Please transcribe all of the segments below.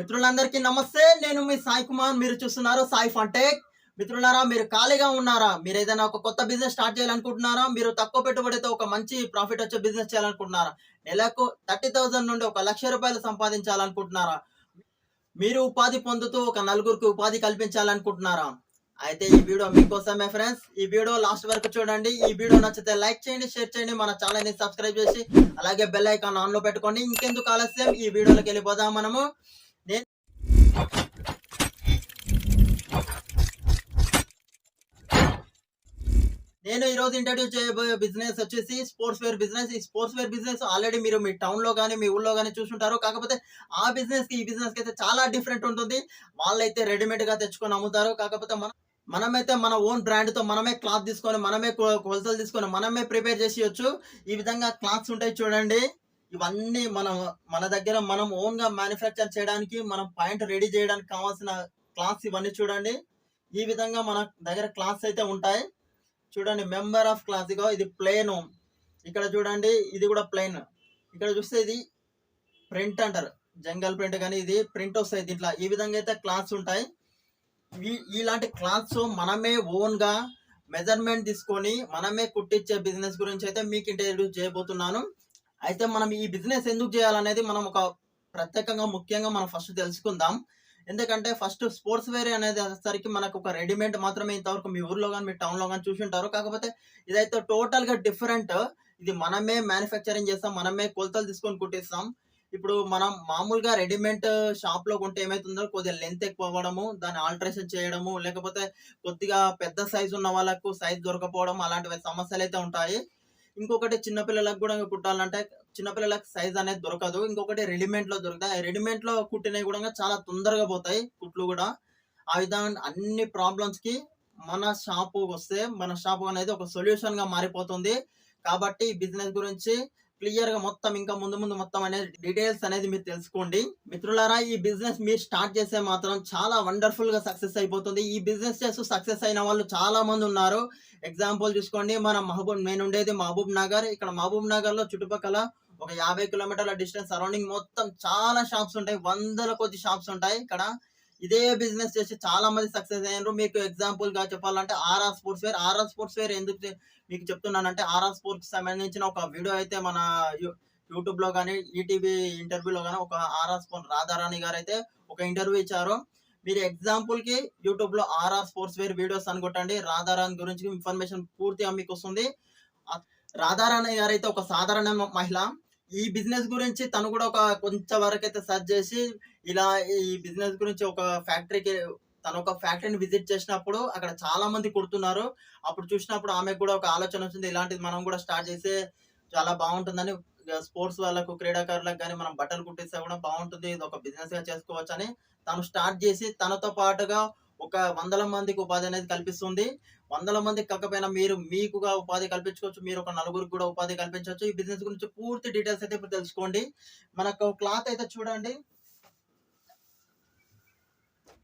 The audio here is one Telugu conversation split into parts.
మిత్రులందరికీ నమస్తే. నేను మీ సాయి కుమార్. మీరు చూస్తున్నారు సాయి ఫంటెక్. మిత్రులారా మీరు ఖాళీగా ఉన్నారా? మీరు ఏదైనా ఒక కొత్త బిజినెస్ స్టార్ట్ చేయాలనుకుంటున్నారా? మీరు తక్కువ పెట్టుబడితో ఒక మంచి ప్రాఫిట్ వచ్చే బిజినెస్ చేయాలనుకుంటున్నారా? నెలకు థర్టీ థౌసండ్ నుండి ఒక లక్ష రూపాయలు సంపాదించాలనుకుంటున్నారా? మీరు ఉపాధి పొందుతూ ఒక నలుగురికి ఉపాధి కల్పించాలనుకుంటున్నారా? అయితే ఈ వీడియో మీకోసమే ఫ్రెండ్స్. ఈ వీడియో లాస్ట్ వరకు చూడండి. ఈ వీడియో నచ్చితే లైక్ చేయండి షేర్ చేయండి మన ఛానల్ని సబ్స్క్రైబ్ చేసి అలాగే బెల్ ఐకాన్ ఆన్లో పెట్టుకోండి. ఇంకెందుకు ఆలస్యం? ఈ వీడియోలోకి వెళ్ళిపోదాం మనము. నేను ఈరోజు ఈ రోజు ఇంట్రడ్యూస్ చేయబోయే బిజినెస్ వచ్చేసి స్పోర్ట్స్ వేర్ బిజినెస్ ఈ స్పోర్ట్స్ వేర్ బిజినెస్ ఆల్రెడీ మీరు మీ టౌన్లో కానీ మీ ఊళ్ళో కానీ చూసుంటారు. కాకపోతే ఆ బిజినెస్కి ఈ బిజినెస్కి అయితే చాలా డిఫరెంట్ ఉంటుంది. వాళ్ళైతే రెడీమేడ్గా తెచ్చుకొని అమ్ముతారు. కాకపోతే మనం మనమైతే మన ఓన్ బ్రాండ్తో మనమే క్లాత్ తీసుకొని మనమే కొ- కొలతలు తీసుకొని మనమే ప్రిపేర్ చేసేయచ్చు ఈ విధంగా క్లాత్స్ ఉంటాయి చూడండి. ఇవన్నీ మనం మన దగ్గర మనం ఓన్గా మ్యానుఫ్యాక్చర్ చేయడానికి మనం పాయింట్ రెడీ చేయడానికి కావాల్సిన క్లాత్స్ ఇవన్నీ చూడండి. ఈ విధంగా మన దగ్గర క్లాత్స్ అయితే ఉంటాయి. చూడండి మెంబర్ ఆఫ్ క్లాస్ ఇగో ఇది ప్లేన్ ఇక్కడ చూడండి ఇది కూడా ప్లేన్ ఇక్కడ చూస్తే ఇది ప్రింట్ అంటారు. జంగల్ ప్రింట్ కానీ ఇది ప్రింట్ వస్తాయి దీంట్లో. ఈ విధంగా అయితే క్లాత్స్ ఉంటాయి. ఈ- ఇలాంటి క్లాత్స్ మనమే ఓన్గా మెజర్మెంట్ తీసుకొని మనమే కుట్టించే బిజినెస్ గురించి అయితే మీకు ఇంట్రడ్యూస్ చేయబోతున్నాను. అయితే మనం ఈ బిజినెస్ ఎందుకు చేయాలనేది మనం ఒక ప్రత్యేకంగా ముఖ్యంగా మనం ఫస్ట్ తెలుసుకుందాం. ఎందుకంటే ఫస్ట్ స్పోర్ట్స్ వేర్ అనేది వచ్చేసరికి మనకు ఒక రెడీమేడ్ మాత్రమే ఇంతవరకు మీ ఊర్లో కానీ మీ టౌన్లో కానీ చూసి ఉంటారు కాకపోతే ఇదైతే టోటల్గా డిఫరెంట్ ఇది మనమే మ్యానుఫ్యాక్చరింగ్ చేస్తాం మనమే కొలతలు తీసుకొని కుట్టిస్తాం. ఇప్పుడు మనం మామూలుగా రెడీమేడ్ షాప్లో కొంటే ఏమైతుందో కొద్దిగా లెంత్ ఎక్కువ అవ్వడము దాన్ని ఆల్టరేషన్ చేయడము లేకపోతే కొద్దిగా పెద్ద సైజు ఉన్న వాళ్ళకు సైజ్ దొరకపోవడం అలాంటి సమస్యలు అయితే ఉంటాయి. ఇంకొకటి చిన్నపిల్లలకు కూడా కుట్టాలంటే చిన్నపిల్లలకు సైజ్ అనేది దొరకదు. ఇంకొకటి రెడీమేడ్లో దొరుకుతాయి. రెడీమేడ్లో కుట్టినవి కూడా చాలా తొందరగా పోతాయి కుట్లు కూడా. ఆ విధంగా అన్ని ప్రాబ్లమ్స్కి మన షాపు వస్తే మన షాపు అనేది ఒక సొల్యూషన్గా మారిపోతుంది. కాబట్టి ఈ బిజినెస్ గురించి క్లియర్గా మొత్తం ఇంకా ముందు ముందు మొత్తం అనేది డీటెయిల్స్ అనేది మీరు తెలుసుకోండి. మిత్రులారా ఈ బిజినెస్ మీరు స్టార్ట్ చేస్తే మాత్రం చాలా వండర్ఫుల్గా సక్సెస్ అయిపోతుంది. ఈ బిజినెస్ చేస్తూ సక్సెస్ అయిన వాళ్ళు చాలా మంది ఉన్నారు. ఎగ్జాంపుల్ చూసుకోండి మన మహబూబ్ నేను ఉండేది మహబూబ్ నగర్. ఇక్కడ మహబూబ్ నగర్లో చుట్టుపక్కల ఒక యాభై కిలోమీటర్ల డిస్టెన్స్ సరౌండింగ్ మొత్తం చాలా షాప్స్ ఉంటాయి. వందల కొద్ది షాప్స్ ఉంటాయి. ఇక్కడ ఇదే బిజినెస్ చేసి చాలా మంది సక్సెస్ అయ్యారు మీకు ఎగ్జాంపుల్గా చెప్పాలంటే RR sports wear. RR sports wear ఎందుకు మీకు చెప్తున్నానంటే ఆర్ఆర్ స్పోర్ట్స్ సంబంధించిన ఒక వీడియో అయితే మన యూ- యూట్యూబ్లో కానీ ఈటీవీ ఇంటర్వ్యూలో కానీ ఒక ఆర్ఆర్ స్పోర్ట్ రాధారాణి గారు అయితే ఒక ఇంటర్వ్యూ ఇచ్చారు. మీరు ఎగ్జాంపుల్కి యూట్యూబ్లో ఆర్ఆర్ స్పోర్ట్స్ వేర్ వీడియోస్ అని కొట్టండి. రాధారాణి గురించి ఇన్ఫర్మేషన్ పూర్తిగా మీకు వస్తుంది రాధారాణి గారు అయితే ఒక సాధారణ మహిళ. ఈ బిజినెస్ గురించి తను కూడా ఒక కొంచెం వరకు అయితే సర్చ్ చేసి ఇలా ఈ బిజినెస్ గురించి ఒక ఫ్యాక్టరీకి తను ఒక ఫ్యాక్టరీని విజిట్ చేసినప్పుడు అక్కడ చాలా మంది కుడుతున్నారు. అప్పుడు చూసినప్పుడు ఆమెకు కూడా ఒక ఆలోచన వచ్చింది ఇలాంటిది మనం కూడా స్టార్ట్ చేస్తే చాలా బాగుంటుందని. స్పోర్ట్స్ వాళ్ళకు క్రీడాకారులకు కానీ మనం బట్టలు కుట్టిస్తే కూడా బాగుంటుంది ఇది ఒక బిజినెస్గా చేసుకోవచ్చు అని తను స్టార్ట్ చేసి తనతో పాటుగా ఒక వందల మందికి ఉపాధి అనేది కల్పిస్తుంది. వందల మంది కాకపోయినా మీరు మీకుగా ఉపాధి కల్పించుకోవచ్చు మీరు ఒక నలుగురికి కూడా ఉపాధి కల్పించవచ్చు. ఈ బిజినెస్ గురించి పూర్తి డీటెయిల్స్ అయితే ఇప్పుడు తెలుసుకోండి. మనకు క్లాత్ అయితే చూడండి.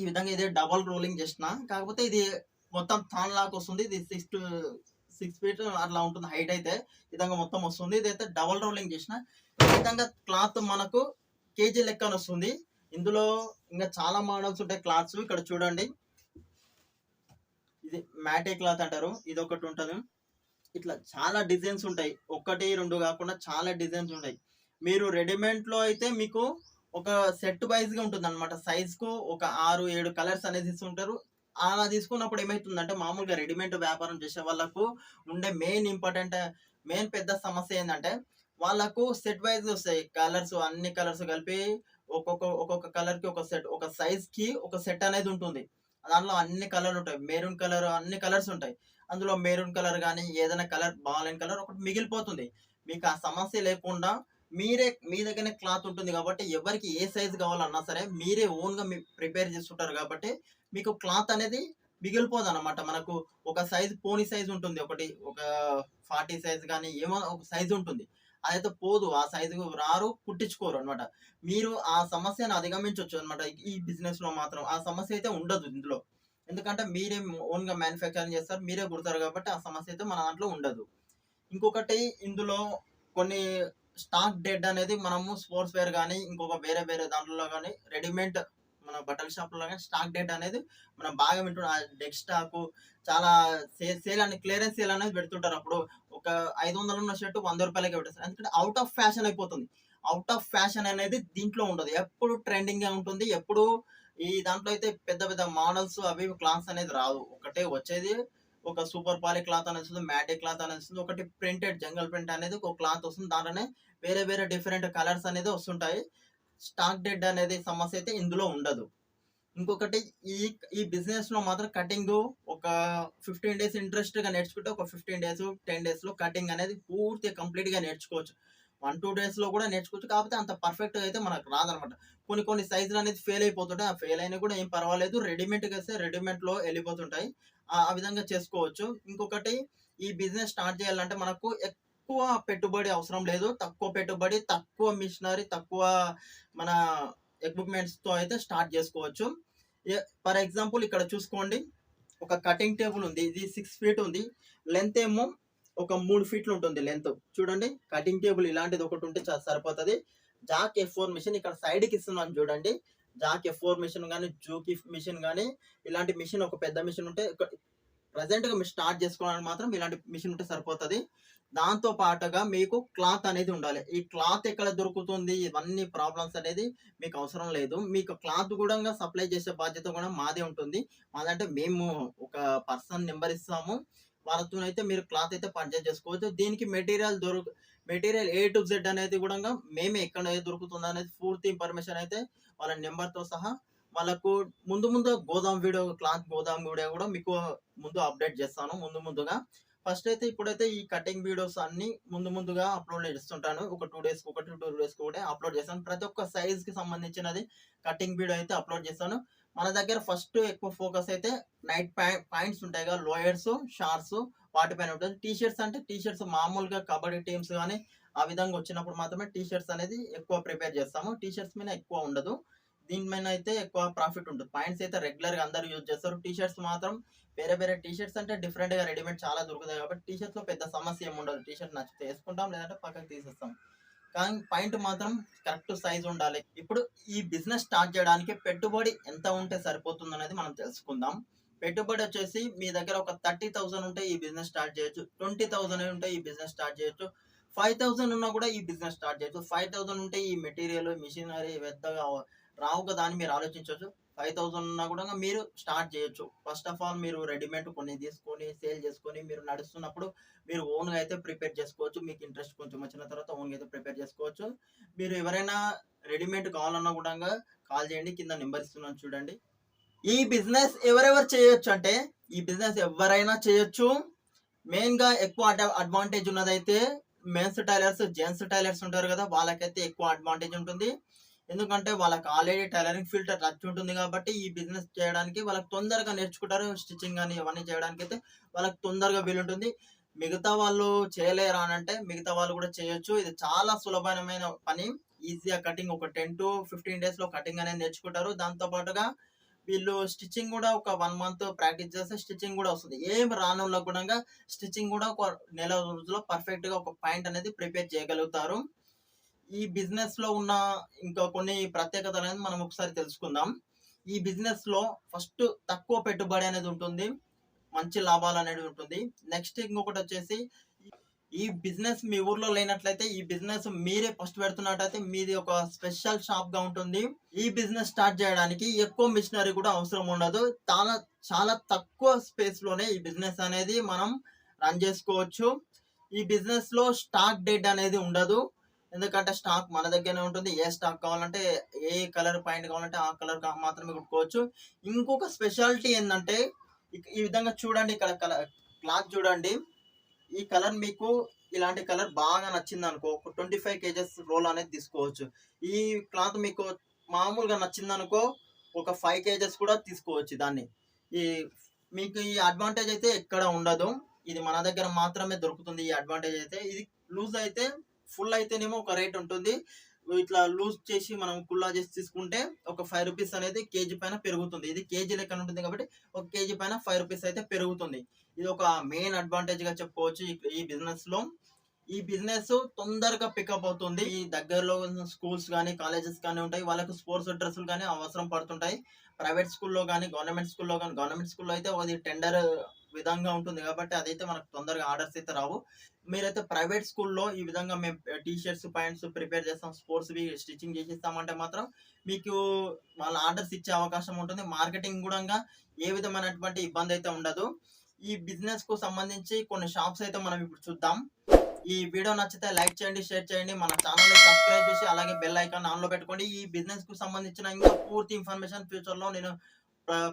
ఈ విధంగా ఇది డబల్ రోలింగ్ చేసిన కాకపోతే ఇది మొత్తం థాన్ లాగా వస్తుంది. ఇది సిక్స్ టు సిక్స్ ఫీట్ అట్లా ఉంటుంది హైట్ అయితే. ఈ విధంగా మొత్తం వస్తుంది. ఇది అయితే డబల్ రోలింగ్ చేసిన ఈ విధంగా క్లాత్ మనకు కేజీ లెక్కన వస్తుంది. ఇందులో ఇంకా చాలా మోడల్స్ ఉంటాయి క్లాత్స్ ఇక్కడ చూడండి. ఇది మ్యాటే క్లాత్ అంటారు. ఇది ఒకటి ఉంటుంది. ఇట్లా చాలా డిజైన్స్ ఉంటాయి. ఒకటి రెండు కాకుండా చాలా డిజైన్స్ ఉంటాయి. మీరు రెడీమేడ్లో అయితే మీకు ఒక సెట్ వైజ్గా ఉంటుంది అనమాట సైజ్కు ఒక ఆరు ఏడు కలర్స్ అనేది ఇస్తుంటారు. అలా తీసుకున్నప్పుడు ఏమవుతుందంటే మామూలుగా రెడీమేడ్ వ్యాపారం చేసే వాళ్ళకు ఉండే మెయిన్ ఇంపార్టెంట్ మెయిన్ పెద్ద సమస్య ఏంటంటే వాళ్ళకు సెట్ వైజ్ వస్తాయి. కలర్స్ అన్ని కలర్స్ కలిపి ఒక్కొక్క ఒక్కొక్క కలర్కి ఒక సెట్ ఒక సైజ్కి ఒక సెట్ అనేది ఉంటుంది. దాంట్లో అన్ని కలర్లు ఉంటాయి. మెరూన్ కలర్ అన్ని కలర్స్ ఉంటాయి. అందులో మెరూన్ కలర్ కానీ ఏదైనా కలర్ బాగాలేని కలర్ ఒకటి మిగిలిపోతుంది. మీకు ఆ సమస్య లేకుండా మీరే మీ దగ్గరనే క్లాత్ ఉంటుంది కాబట్టి ఎవరికి ఏ సైజ్ కావాలన్నా సరే మీరే ఓన్గా మీ ప్రిపేర్ చేస్తుంటారు కాబట్టి మీకు క్లాత్ అనేది మిగిలిపోదు అనమాట మనకు ఒక సైజ్ పోనీ సైజ్ ఉంటుంది. ఒకటి ఒక ఫార్టీ సైజ్ కానీ ఏమో ఒక సైజ్ ఉంటుంది. అదైతే పోదు. ఆ సైజుకు రారు కుట్టించుకోరు అనమాట మీరు ఆ సమస్యను అధిగమించవచ్చు అనమాట ఈ బిజినెస్లో మాత్రం ఆ సమస్య అయితే ఉండదు ఇందులో. ఎందుకంటే మీరే ఓన్గా మ్యానుఫ్యాక్చరింగ్ చేస్తారు మీరే కుడతారు కాబట్టి ఆ సమస్య అయితే మన దాంట్లో ఉండదు. ఇంకొకటి ఇందులో కొన్ని స్టాక్ డెడ్ అనేది మనము స్పోర్ట్స్ వేర్ కానీ ఇంకొక వేరే వేరే దాంట్లో కానీ రెడీమేడ్ మన బట్టల షాప్లో కానీ స్టాక్ డేట్ అనేది మనం బాగా వింటున్నాం. డెక్ స్టాక్ చాలా సేల్ సేల్ అని క్లియరెన్స్ సేల్ అనేది పెడుతుంటారు అప్పుడు. ఒక ఐదు వందలు ఉన్న షర్ట్ వంద రూపాయలకి పెట్టేస్తారు. ఎందుకంటే అవుట్ ఆఫ్ ఫ్యాషన్ అయిపోతుంది. అవుట్ ఆఫ్ ఫ్యాషన్ అనేది దీంట్లో ఉండదు. ఎప్పుడు ట్రెండింగ్గా ఉంటుంది ఎప్పుడు ఈ దాంట్లో అయితే పెద్ద పెద్ద మోడల్స్ అవి క్లాత్స్ అనేది రావు. ఒకటే వచ్చేది ఒక సూపర్ పాలి క్లాత్ అనేది వస్తుంది మ్యాటే క్లాత్ అనేది వస్తుంది ఒకటి ప్రింటెడ్ జంగల్ ప్రింట్ అనేది ఒక క్లాత్ వస్తుంది. దాంట్లోనే వేరే వేరే డిఫరెంట్ కలర్స్ అనేది వస్తుంటాయి. స్టాక్ డెడ్ అనేది సమస్య అయితే ఇందులో ఉండదు. ఇంకొకటి ఈ ఈ బిజినెస్లో మాత్రం కటింగ్ ఒక ఫిఫ్టీన్ డేస్ ఇంట్రెస్ట్గా నేర్చుకుంటే ఒక ఫిఫ్టీన్ డేస్ టెన్ డేస్లో కటింగ్ అనేది పూర్తిగా కంప్లీట్గా నేర్చుకోవచ్చు. వన్ టూ డేస్లో కూడా నేర్చుకోవచ్చు. కాకపోతే అంత పర్ఫెక్ట్గా అయితే మనకు రాదనమాట. కొన్ని కొన్ని సైజులు అనేది ఫెయిల్ అయిపోతుంటాయి. ఆ ఫెయిల్ అయినా కూడా ఏం పర్వాలేదు. రెడీమేడ్గా వేస్తే రెడీమేడ్లో వెళ్ళిపోతుంటాయి. ఆ ఆ విధంగా చేసుకోవచ్చు. ఇంకొకటి ఈ బిజినెస్ స్టార్ట్ చేయాలంటే మనకు తక్కువ పెట్టుబడి అవసరం లేదు. తక్కువ పెట్టుబడి తక్కువ మిషనరీ తక్కువ మన ఎక్విప్మెంట్స్తో అయితే స్టార్ట్ చేసుకోవచ్చు. ఫర్ ఎగ్జాంపుల్ ఇక్కడ చూసుకోండి. ఒక కటింగ్ టేబుల్ ఉంది. ఇది సిక్స్ ఫీట్ ఉంది. లెంత్ ఏమో ఒక మూడు ఫీట్లు ఉంటుంది లెంత్. చూడండి. కటింగ్ టేబుల్ ఇలాంటిది ఒకటి ఉంటే సరిపోతుంది. జాక్ ఎఫ్ ఫోర్ మిషన్ ఇక్కడ సైడ్కి ఇస్తున్నాను చూడండి. జాక్ ఎఫ్ ఫోర్ మిషన్ కానీ జూకి మిషన్ కానీ ఇలాంటి మిషన్ ఒక పెద్ద మిషన్ ఉంటే ప్రజెంట్గా మీరు స్టార్ట్ చేసుకోవడానికి మాత్రం ఇలాంటి మిషన్ ఉంటే సరిపోతుంది. దాంతో పాటుగా మీకు క్లాత్ అనేది ఉండాలి. ఈ క్లాత్ ఎక్కడ దొరుకుతుంది? ఇవన్నీ ప్రాబ్లమ్స్ అనేది మీకు అవసరం లేదు. మీకు క్లాత్ కూడా సప్లై చేసే బాధ్యత కూడా మాదే ఉంటుంది. మాదంటే మేము ఒక పర్సన్ నెంబర్ ఇస్తాము. వాళ్ళతో అయితే మీరు క్లాత్ అయితే పర్చేజ్ చేసుకోవచ్చు. దీనికి మెటీరియల్ దొరుకు మెటీరియల్ ఏ టు జెడ్ అనేది కూడా మేమే ఎక్కడ ఏది దొరుకుతుంది అనేది పూర్తి ఇన్ఫర్మేషన్ అయితే వాళ్ళ నెంబర్తో సహా వాళ్ళకు ముందు ముందు గోదాం వీడియో క్లాత్ గోదాం వీడియో కూడా మీకు ముందు అప్డేట్ చేస్తాను ముందు ముందుగా. ఫస్ట్ అయితే ఇప్పుడైతే ఈ కటింగ్ వీడియోస్ అన్ని ముందు ముందుగా అప్లోడ్ చేస్తుంటాను. ఒక టూ డేస్ ఒకటి టూ డేస్ కూడా అప్లోడ్ చేస్తాను. ప్రతి ఒక్క సైజ్కి సంబంధించినది కటింగ్ వీడియో అయితే అప్లోడ్ చేస్తాను. మన దగ్గర ఫస్ట్ ఎక్కువ ఫోకస్ అయితే నైట్ పాయింట్స్ ఉంటాయి కదా లోయర్స్ షార్ట్స్ వాటిపైన ఉంటుంది. టీ షర్ట్స్ అంటే టీ షర్ట్స్ మామూలుగా కబడ్డీ టీమ్స్ కానీ ఆ విధంగా వచ్చినప్పుడు మాత్రమే టీ షర్ట్స్ అనేది ఎక్కువ ప్రిపేర్ చేస్తాము. టీ షర్ట్స్ మీద ఎక్కువ ఉండదు. దీని అయితే ఎక్కువ ప్రాఫిట్ ఉంటుంది. పాయింట్స్ అయితే రెగ్యులర్గా అందరూ యూజ్ చేస్తారు. టీ షర్ట్స్ మాత్రం వేరే వేరే టీ షర్ట్స్ అంటే డిఫరెంట్గా రెడీమేడ్ చాలా దొరుకుతాయి కాబట్టి టీ షర్ట్స్లో పెద్ద సమస్య ఏమి ఉండదు. టీ షర్ట్ నచ్చితే వేసుకుంటాం లేదంటే పక్కకు తీసేస్తాం. కానీ పాయింట్ మాత్రం కరెక్ట్ సైజ్ ఉండాలి. ఇప్పుడు ఈ బిజినెస్ స్టార్ట్ చేయడానికి పెట్టుబడి ఎంత ఉంటే సరిపోతుంది అనేది మనం తెలుసుకుందాం. పెట్టుబడి వచ్చేసి మీ దగ్గర ఒక థర్టీ థౌసండ్ ఉంటే ఈ బిజినెస్ స్టార్ట్ చేయొచ్చు. ట్వంటీ థౌసండ్ ఉంటే ఈ బిజినెస్ స్టార్ట్ చేయొచ్చు. ఫైవ్ థౌసండ్ ఉన్నా కూడా ఈ బిజినెస్ స్టార్ట్ చేయొచ్చు. ఫైవ్ థౌసండ్ ఉంటే ఈ మెటీరియల్ మిషనరీ పెద్దగా రావు కదా అని మీరు ఆలోచించవచ్చు. ఫైవ్ థౌసండ్ ఉన్నా కూడా మీరు స్టార్ట్ చేయొచ్చు. ఫస్ట్ ఆఫ్ ఆల్ మీరు రెడీమేడ్ కొన్ని తీసుకొని సేల్ చేసుకొని మీరు నడుస్తున్నప్పుడు మీరు ఓన్గా అయితే ప్రిపేర్ చేసుకోవచ్చు. మీకు ఇంట్రెస్ట్ కొంచెం వచ్చిన తర్వాత ఓన్గా అయితే ప్రిపేర్ చేసుకోవచ్చు. మీరు ఎవరైనా రెడీమేడ్ కావాలన్నా కూడా కాల్ చేయండి. కింద నెంబర్ ఇస్తున్నాను చూడండి. ఈ బిజినెస్ ఎవరెవరు చేయొచ్చు అంటే ఈ బిజినెస్ ఎవరైనా చేయొచ్చు. మెయిన్గా ఎక్కువ అడ్వాంటేజ్ ఉన్నదైతే మెన్స్ టైలర్స్ జెంట్స్ టైలర్స్ ఉంటారు కదా వాళ్ళకైతే ఎక్కువ అడ్వాంటేజ్ ఉంటుంది. ఎందుకంటే వాళ్ళకి ఆల్రెడీ టైలరింగ్ ఫీల్డ్ టచ్ ఉంటుంది కాబట్టి ఈ బిజినెస్ చేయడానికి వాళ్ళకి తొందరగా నేర్చుకుంటారు స్టిచ్చింగ్ కానీ ఇవన్నీ చేయడానికి అయితే వాళ్ళకి తొందరగా వీలుంటుంది మిగతా వాళ్ళు చేయలేరా అని అంటే మిగతా వాళ్ళు కూడా చేయొచ్చు. ఇది చాలా సులభమైన పని. ఈజీగా కటింగ్ ఒక టెన్ టు ఫిఫ్టీన్ డేస్లో కటింగ్ అనేది నేర్చుకుంటారు. దాంతో పాటుగా వీళ్ళు స్టిచ్చింగ్ కూడా ఒక వన్ మంత్ ప్రాక్టీస్ చేస్తే స్టిచ్చింగ్ కూడా వస్తుంది. ఏం రానుల్లో కూడా స్టిచ్చింగ్ కూడా ఒక నెల రోజుల్లో పర్ఫెక్ట్గా ఒక పాయింట్ అనేది ప్రిపేర్ చేయగలుగుతారు. ఈ బిజినెస్లో ఉన్న ఇంకా కొన్ని ప్రత్యేకతలు అనేది మనం ఒకసారి తెలుసుకుందాం. ఈ బిజినెస్లో ఫస్ట్ తక్కువ పెట్టుబడి అనేది ఉంటుంది మంచి లాభాలు అనేది ఉంటుంది. నెక్స్ట్ ఇంకొకటి వచ్చేసి ఈ బిజినెస్ మీ ఊర్లో లేనట్లయితే ఈ బిజినెస్ మీరే ఫస్ట్ పెడుతున్నట్టయితే మీది ఒక స్పెషల్ షాప్గా ఉంటుంది. ఈ బిజినెస్ స్టార్ట్ చేయడానికి ఎక్కువ మిషనరీ కూడా అవసరం ఉండదు. చాలా చాలా తక్కువ స్పేస్లోనే ఈ బిజినెస్ అనేది మనం రన్ చేసుకోవచ్చు. ఈ బిజినెస్లో స్టాక్ డేట్ అనేది ఉండదు. ఎందుకంటే స్టాక్ మన దగ్గరనే ఉంటుంది. ఏ స్టాక్ కావాలంటే ఏ కలర్ పాయింట్ కావాలంటే ఆ కలర్ మాత్రమే కొట్టుకోవచ్చు ఇంకొక స్పెషాలిటీ ఏంటంటే ఈ విధంగా చూడండి ఇక్కడ కలర్ క్లాత్ చూడండి. ఈ కలర్ మీకు ఇలాంటి కలర్ బాగా నచ్చింది అనుకో ఒక ట్వంటీ ఫైవ్ కేజెస్ రోల్ అనేది తీసుకోవచ్చు. ఈ క్లాత్ మీకు మామూలుగా నచ్చింది అనుకో ఒక ఫైవ్ కేజెస్ కూడా తీసుకోవచ్చు దాన్ని. ఈ మీకు ఈ అడ్వాంటేజ్ అయితే ఎక్కడ ఉండదు. ఇది మన దగ్గర మాత్రమే దొరుకుతుంది ఈ అడ్వాంటేజ్ అయితే. ఇది లూజ్ అయితే ఫుల్ అయితేనేమో ఒక రేట్ ఉంటుంది. ఇట్లా లూజ్ చేసి మనం కుల్లా చేసి తీసుకుంటే ఒక ఫైవ్ రూపీస్ అనేది కేజీ పైన పెరుగుతుంది. ఇది కేజీ లెక్కన ఉంటుంది కాబట్టి ఒక కేజీ పైన ఫైవ్ రూపీస్ అయితే పెరుగుతుంది. ఇది ఒక మెయిన్ అడ్వాంటేజ్గా చెప్పుకోవచ్చు ఈ- బిజినెస్లో. బిజినెస్లో ఈ బిజినెస్ తొందరగా పికప్ అవుతుంది. ఈ దగ్గరలో స్కూల్స్ కానీ కాలేజెస్ కానీ ఉంటాయి. వాళ్ళకు స్పోర్ట్స్ డ్రెస్సులు కానీ అవసరం పడుతుంటాయి. ప్రైవేట్ స్కూల్లో కానీ గవర్నమెంట్ స్కూల్లో కానీ గవర్నమెంట్ స్కూల్లో అయితే అది టెండర్ విధంగా ఉంటుంది కాబట్టి అదైతే మనకు తొందరగా ఆర్డర్స్ అయితే రావు. మీరైతే ప్రైవేట్ స్కూల్లో ఈ విధంగా మేము టీ షర్ట్స్ ప్యాంట్స్ ప్రిపేర్ చేస్తాం స్పోర్ట్స్వి స్టిచ్చింగ్ చేసిస్తామంటే మాత్రం మీకు వాళ్ళ ఆర్డర్స్ ఇచ్చే అవకాశం ఉంటుంది. మార్కెటింగ్ కూడా ఏ విధమైనటువంటి ఇబ్బంది అయితే ఉండదు. ఈ బిజినెస్కు సంబంధించి కొన్ని షాప్స్ అయితే మనం ఇప్పుడు చూద్దాం. ఈ వీడియో నచ్చితే లైక్ చేయండి షేర్ చేయండి. మన ఛానల్ని సబ్స్క్రైబ్ చేసి అలాగే బెల్ ఐకాన్ ఆన్లో పెట్టుకోండి. ఈ బిజినెస్కు సంబంధించిన ఇంకా పూర్తి ఇన్ఫర్మేషన్ ఫ్యూచర్లో నేను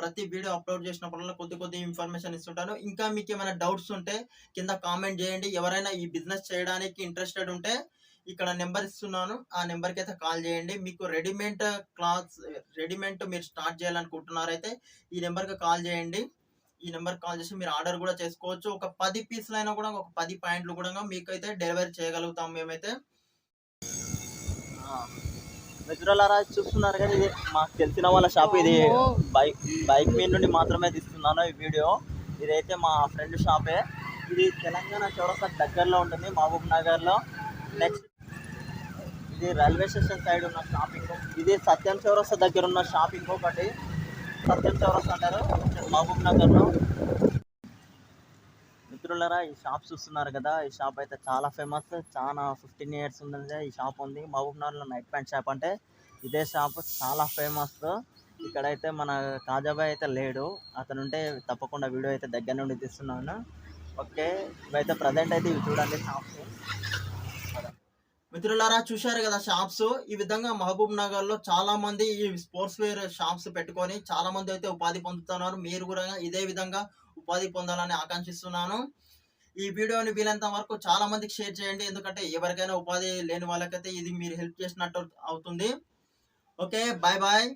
ప్రతి వీడియో అప్లోడ్ చేసినప్పుడల్లా కొద్ది కొద్ది ఇన్ఫర్మేషన్ ఇస్తుంటాను. ఇంకా మీకు ఏమైనా డౌట్స్ ఉంటే కింద కామెంట్ చేయండి. ఎవరైనా ఈ బిజినెస్ చేయడానికి ఇంట్రెస్టెడ్ ఉంటే ఇక్కడ నెంబర్ ఇస్తున్నాను. ఆ నెంబర్కి అయితే కాల్ చేయండి. మీకు రెడీమేడ్ క్లాత్స్ రెడీమేడ్ మీరు స్టార్ట్ చేయాలనుకుంటున్నారైతే ఈ నెంబర్కి కాల్ చేయండి. ఈ నెంబర్ కాల్ చేసి మీరు ఆర్డర్ కూడా చేసుకోవచ్చు. ఒక పది పీసులు అయినా కూడా ఒక పది పాయింట్లు కూడా మీకు అయితే డెలివరీ చేయగలుగుతాం మేమైతే. మిత్రులారా చూస్తున్నారు కదా ఇది మాకు తెలిసిన వాళ్ళ షాప్ ఇది. బైక్ బైక్ మీద నుండి మాత్రమే తీస్తున్నాను ఈ వీడియో. ఇదైతే మా ఫ్రెండ్ షాపే. ఇది తెలంగాణ చౌరస్తా దగ్గరలో ఉంటుంది మహబూబ్ నగర్లో. నెక్స్ట్ ఇది రైల్వే స్టేషన్ సైడ్ ఉన్న షాపింగ్ ఇది సత్యం చౌరస్తా దగ్గర ఉన్న షాప్ ఇంకొకటి. సత్యం చౌరస్తా అంటారు మహబూబ్ నగర్లో. మిత్రులారా ఈ షాప్ చూస్తున్నారు కదా. ఈ షాప్ అయితే చాలా ఫేమస్. చాలా ఫిఫ్టీన్ ఇయర్స్ ఉంది ఈ షాప్ ఉంది. మహబూబ్నగర్లో నైట్ ప్యాంట్ షాప్ అంటే ఇదే షాప్. చాలా ఫేమస్. ఇక్కడైతే మన కాజాబాయ్ అయితే లేడు. అతను ఉంటే తప్పకుండా వీడియో అయితే దగ్గర నుండి తీస్తున్నాను. ఓకే. ఇవైతే ప్రజెంట్ అయితే ఇవి చూడండి షాప్స్. మిత్రులారా చూశారు కదా షాప్స్? ఈ విధంగా మహబూబ్ నగర్లో చాలా మంది ఈ స్పోర్ట్స్ వేర్ షాప్స్ పెట్టుకొని చాలా మంది అయితే ఉపాధి పొందుతున్నారు. మీరు కూడా ఇదే విధంగా ఉపాధి పొందాలని ఆకాంక్షిస్తున్నాను. ఈ వీడియోని వీలంత వరకు చాలా మందికి షేర్ చేయండి. ఎందుకంటే ఎవరికైనా ఉపాధి లేని వాళ్ళకైతే ఇది మీరు హెల్ప్ చేసినట్టు అవుతుంది. Okay bye bye